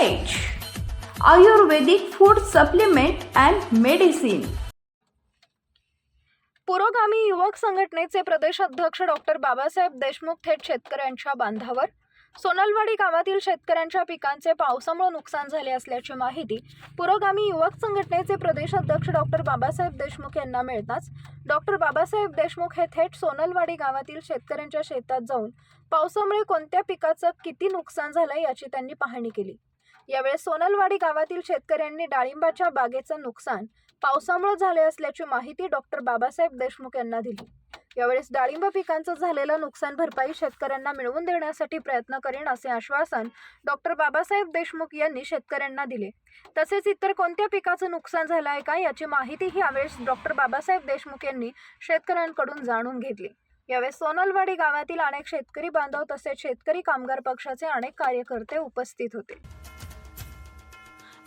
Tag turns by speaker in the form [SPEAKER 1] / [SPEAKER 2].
[SPEAKER 1] Ayurvedic food supplement and medicine
[SPEAKER 2] पुरोगामी युवक संघटनेचे प्रदेश अध्यक्ष डॉक्टर बाबासाहेब देशमुख थेट शेतकऱ्यांच्या बांधावर. सोनलवाडी गावातील शेतकऱ्यांच्या पिकांचे पावसामुळे नुकसान झाले असल्याची माहिती पुरोगामी युवक संघटनेचे प्रदेश अध्यक्ष डॉक्टर बाबासाहेब देशमुख यांना मिळताच. डॉक्टर बाबासाहेब देशमुख हे थेट सोनलवाडी गावातील शेतकऱ्यांच्या शेतात जाऊन पावसामुळे कोणत्या पिकाचं किती नुकसान झालं याची त्यांनी पाहणी केली. यावेळेस सोनलवाडी गावातील शेतकऱ्यांनी डाळिंबाच्या बागेचं नुकसान पावसामुळे झाले असल्याची माहिती डॉक्टर बाबासाहेब देशमुख यांना दिली. यावेळेस डाळिंब पिकांचं झालेलं नुकसान भरपाई शेतकऱ्यांना मिळवून देण्यासाठी प्रयत्न करेन असे आश्वासन डॉक्टर बाबासाहेब देशमुख यांनी शेतकऱ्यांना दिले. तसेच इतर कोणत्या पिकाचं नुकसान झालं आहे का याची माहितीही यावेळेस डॉक्टर बाबासाहेब देशमुख यांनी शेतकऱ्यांकडून जाणून घेतली. यावेळेस सोनलवाडी गावातील अनेक शेतकरी बांधव तसेच शेतकरी कामगार पक्षाचे अनेक कार्यकर्ते उपस्थित होते.